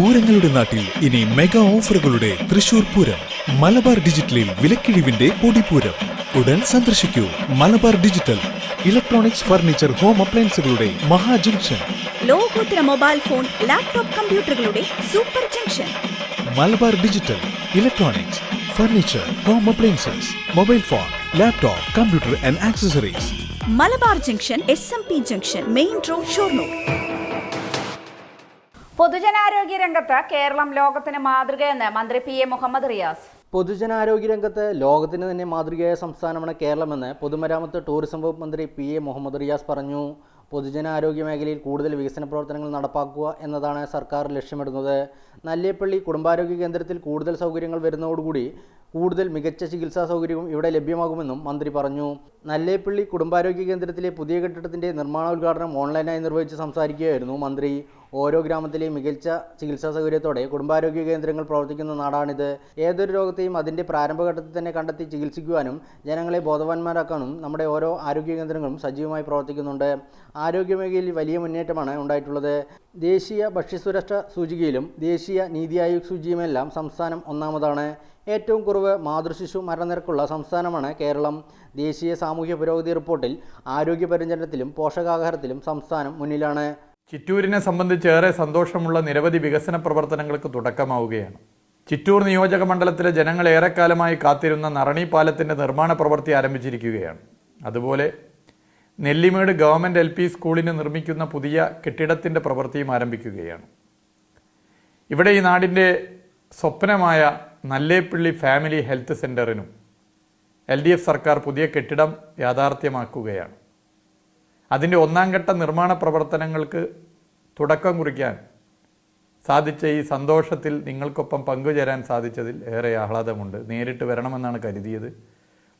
പൂരങ്ങളുടെ നാട്ടിൽ ഇനി മെഗാ ഓഫറുകളുടെ തൃശൂർ പൂരം മലബാർ ഡിജിറ്റലിൽ വിലക്കിഴിവിന്റെ പൊടിപൂരം. ഉടൻ സന്ദർശിക്കൂ. Malabar digital electronics furniture home അപ്ലയൻസുകളുടെ മഹാ മഹാജംഗ്ഷൻ ലോകോത്തര mobile phone laptop കമ്പ്യൂട്ടറുകളുടെ super junction. Malabar digital electronics furniture home appliances mobile phone laptop computer and accessories. Malabar junction S M P junction main road Shoranur. പൊതുജനാരോഗ്യ രംഗത്ത് കേരളം ലോകത്തിന് മാതൃകയെന്ന് മന്ത്രി P A Muhammad Riyas. പൊതുജനാരോഗ്യ രംഗത്ത് ലോകത്തിന് തന്നെ മാതൃകയായ സംസ്ഥാനമാണ് കേരളമെന്ന് പൊതുമരാമത്ത് ടൂറിസം വകുപ്പ് മന്ത്രി പി എ മുഹമ്മദ് റിയാസ് പറഞ്ഞു. പൊതുജനാരോഗ്യ മേഖലയിൽ കൂടുതൽ വികസന പ്രവർത്തനങ്ങൾ നടപ്പാക്കുക എന്നതാണ് സർക്കാർ ലക്ഷ്യമിടുന്നത്. നല്ലേപ്പള്ളി കുടുംബാരോഗ്യ കേന്ദ്രത്തിൽ കൂടുതൽ സൗകര്യങ്ങൾ വരുന്നതോടുകൂടി കൂടുതൽ മികച്ച ചികിത്സാ സൗകര്യവും ഇവിടെ ലഭ്യമാകുമെന്നും മന്ത്രി പറഞ്ഞു. നല്ലേപ്പള്ളി കുടുംബാരോഗ്യ കേന്ദ്രത്തിലെ പുതിയ കെട്ടിടത്തിന്റെ നിർമ്മാണോദ്ഘാടനം ഓൺലൈനായി നിർവഹിച്ച് സംസാരിക്കുകയായിരുന്നു മന്ത്രി. ഓരോ ഗ്രാമത്തിലെയും മികച്ച ചികിത്സാ സൗകര്യത്തോടെ കുടുംബാരോഗ്യ കേന്ദ്രങ്ങൾ പ്രവർത്തിക്കുന്ന നാടാണിത്. ഏതൊരു രോഗത്തെയും അതിന്റെ പ്രാരംഭഘട്ടത്തിൽ തന്നെ കണ്ടെത്തി ചികിത്സിക്കുവാനും ജനങ്ങളെ ബോധവാന്മാരാക്കാനും നമ്മുടെ ഓരോ ആരോഗ്യ കേന്ദ്രങ്ങളും സജീവമായി പ്രവർത്തിക്കുന്നുണ്ട്. ആരോഗ്യമേഖലയിൽ വലിയ മുന്നേറ്റമാണ് ഉണ്ടായിട്ടുള്ളത്. ദേശീയ ഭക്ഷ്യസുരക്ഷ സൂചികയിലും ദേശീയ നീതി ആയോഗ് സൂചിയുമെല്ലാം സംസ്ഥാനം ഒന്നാമതാണ്. ഏറ്റവും കുറവ് മാതൃശിശു മരണനിരക്കുള്ള സംസ്ഥാനമാണ് കേരളം. ദേശീയ സാമൂഹ്യ പുരോഗതി റിപ്പോർട്ടിൽ ആരോഗ്യ പരിചരണത്തിലും പോഷകാഹാരത്തിലും സംസ്ഥാനം മുന്നിലാണ്. ചിറ്റൂരിനെ സംബന്ധിച്ച് ഏറെ സന്തോഷമുള്ള നിരവധി വികസന പ്രവർത്തനങ്ങൾക്ക് തുടക്കമാവുകയാണ്. ചിറ്റൂർ നിയോജക മണ്ഡലത്തിലെ ജനങ്ങൾ ഏറെക്കാലമായി കാത്തിരുന്ന നറണി പാലത്തിന്റെ നിർമ്മാണ പ്രവൃത്തി ആരംഭിച്ചിരിക്കുകയാണ്. അതുപോലെ നെല്ലിമേട് ഗവൺമെന്റ് എൽ പി സ്കൂളിന് നിർമ്മിക്കുന്ന പുതിയ കെട്ടിടത്തിന്റെ പ്രവൃത്തിയും ആരംഭിക്കുകയാണ്. ഇവിടെ ഈ നാടിന്റെ സ്വപ്നമായ നല്ലേപ്പിള്ളി ഫാമിലി ഹെൽത്ത് സെന്ററിനും എൽ സർക്കാർ പുതിയ കെട്ടിടം യാഥാർത്ഥ്യമാക്കുകയാണ്. അതിന്റെ ഒന്നാം ഘട്ട നിർമ്മാണ പ്രവർത്തനങ്ങൾക്ക് തുടക്കം കുറിക്കാൻ സാധിച്ച ഈ സന്തോഷത്തിൽ നിങ്ങൾക്കൊപ്പം പങ്കുചേരാൻ സാധിച്ചതിൽ ഏറെ ആഹ്ലാദമുണ്ട്. നേരിട്ട് വരണമെന്നാണ് കരുതിയത്.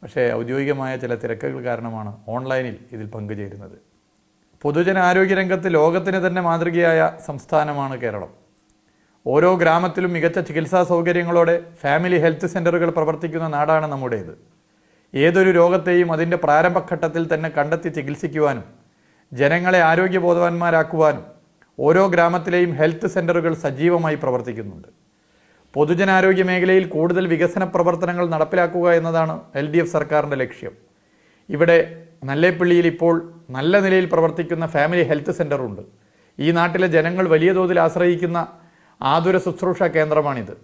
പക്ഷേ ഔദ്യോഗികമായ ചില തിരക്കുകൾ കാരണമാണ് ഓൺലൈനിൽ ഇതിൽ പങ്കുചേരുന്നത്. പൊതുജനാരോഗ്യരംഗത്ത് ലോകത്തിന് തന്നെ മാതൃകയായ സംസ്ഥാനമാണ് കേരളം. ഓരോ ഗ്രാമത്തിലും മികച്ച ചികിത്സാ സൗകര്യങ്ങളോടെ ഫാമിലി ഹെൽത്ത് സെന്ററുകൾ പ്രവർത്തിക്കുന്ന നാടാണ് നമ്മുടേത്. ഏതൊരു രോഗത്തെയും അതിന്റെ പ്രാരംഭഘട്ടത്തിൽ തന്നെ കണ്ടെത്തി ചികിത്സിക്കുവാനും ജനങ്ങളെ ആരോഗ്യബോധവാന്മാരാക്കുവാനും ഓരോ ഗ്രാമത്തിലെയും ഹെൽത്ത് സെന്ററുകൾ സജീവമായി പ്രവർത്തിക്കുന്നുണ്ട്. പൊതുജനാരോഗ്യ മേഖലയിൽ കൂടുതൽ വികസന പ്രവർത്തനങ്ങൾ നടപ്പിലാക്കുക എന്നതാണ് എൽ ഡി എഫ് സർക്കാരിന്റെ ലക്ഷ്യം. ഇവിടെ നല്ലേപ്പള്ളിയിൽ ഇപ്പോൾ നല്ല നിലയിൽ പ്രവർത്തിക്കുന്ന ഫാമിലി ഹെൽത്ത് സെന്ററുണ്ട് ഈ നാട്ടിലെ ജനങ്ങൾ വലിയ തോതിൽ ആശ്രയിക്കുന്ന ആതുര ശുശ്രൂഷ കേന്ദ്രമാണിത്.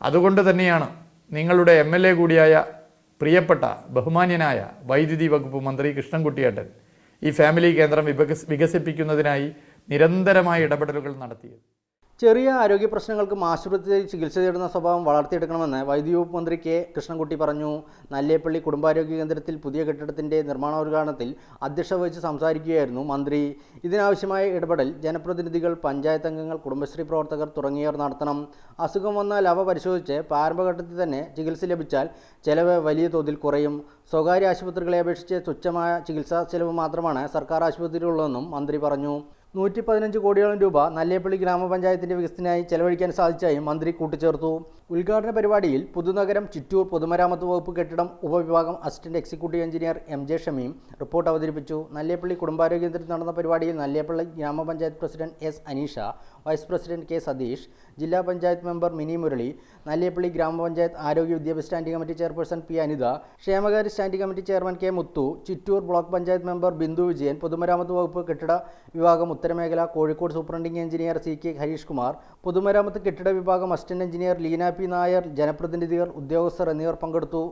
അതുകൊണ്ട് തന്നെയാണ് നിങ്ങളുടെ എം കൂടിയായ പ്രിയപ്പെട്ട ബഹുമാന്യനായ വൈദ്യുതി വകുപ്പ് മന്ത്രി കൃഷ്ണൻകുട്ടിയേട്ടൻ ഈ ഫാമിലി കേന്ദ്രം വികസ വികസിപ്പിക്കുന്നതിനായി നിരന്തരമായ ഇടപെടലുകൾ നടത്തിയത്. ചെറിയ ആരോഗ്യ പ്രശ്നങ്ങൾക്ക് ആശുപത്രിയിൽ ചികിത്സ തേടുന്ന സ്വഭാവം വളർത്തിയെടുക്കണമെന്ന് വൈദ്യുതി വകുപ്പ് മന്ത്രി കെ കൃഷ്ണൻകുട്ടി പറഞ്ഞു. നല്ലേപ്പള്ളി കുടുംബാരോഗ്യ കേന്ദ്രത്തിൽ പുതിയ കെട്ടിടത്തിന്റെ നിർമ്മാണോദ്ഘാടനത്തിൽ അധ്യക്ഷ വഹിച്ച് സംസാരിക്കുകയായിരുന്നു മന്ത്രി. ഇതിനാവശ്യമായ ഇടപെടൽ ജനപ്രതിനിധികൾ പഞ്ചായത്ത് അംഗങ്ങൾ കുടുംബശ്രീ പ്രവർത്തകർ തുടങ്ങിയവർ നടത്തണം. അസുഖം വന്നാൽ അവ പരിശോധിച്ച് പ്രാരംഭഘട്ടത്തിൽ തന്നെ ചികിത്സ ലഭിച്ചാൽ ചെലവ് വലിയ തോതിൽ കുറയും. സ്വകാര്യ ആശുപത്രികളെ അപേക്ഷിച്ച് തുച്ഛമായ ചികിത്സാ ചെലവ് മാത്രമാണ് സർക്കാർ ആശുപത്രിയിലുള്ളതെന്നും മന്ത്രി പറഞ്ഞു. നൂറ്റി പതിനഞ്ച് കോടിയോളം രൂപ നല്ലേപ്പള്ളി ഗ്രാമപഞ്ചായത്തിന്റെ വികസനത്തിനായി ചെലവഴിക്കാൻ സാധിച്ചായി മന്ത്രി കൂട്ടിച്ചേർത്തു. ഉദ്ഘാടന പരിപാടിയിൽ പുതുനഗരം ചിറ്റൂർ പൊതുമരാമത്ത് വകുപ്പ് കെട്ടിടം ഉപവിഭാഗം assistant executive engineer M J Shameem report അവതരിപ്പിച്ചു. നല്ലേപ്പള്ളി കുടുംബാരോഗ്യ കേന്ദ്രത്തിൽ നടന്ന പരിപാടിയിൽ നല്ലേപ്പള്ളി ഗ്രാമപഞ്ചായത്ത് president S Aneesha vice president K Satheesh ജില്ലാ പഞ്ചായത്ത് മെമ്പർ മിനി മുരളി നല്ലേപ്പള്ളി ഗ്രാമപഞ്ചായത്ത് ആരോഗ്യ വിദ്യാഭ്യാസ standing committee chairperson P Anitha ക്ഷേമകാര്യ standing committee chairman K Muthu Chittur block panchayat member Bindu Vijayan പൊതുമരാമത്ത് വകുപ്പ് കെട്ടിട വിഭാഗം ഉത്തരമേഖല Kozhikode superintending engineer C K Harish Kumar പൊതുമരാമത്ത് കെട്ടിട വിഭാഗം assistant engineer Leena P Nair ജനപ്രതിനിധികൾ ഉദ്യോഗസ്ഥർ എന്നിവർ പങ്കെടുത്തു.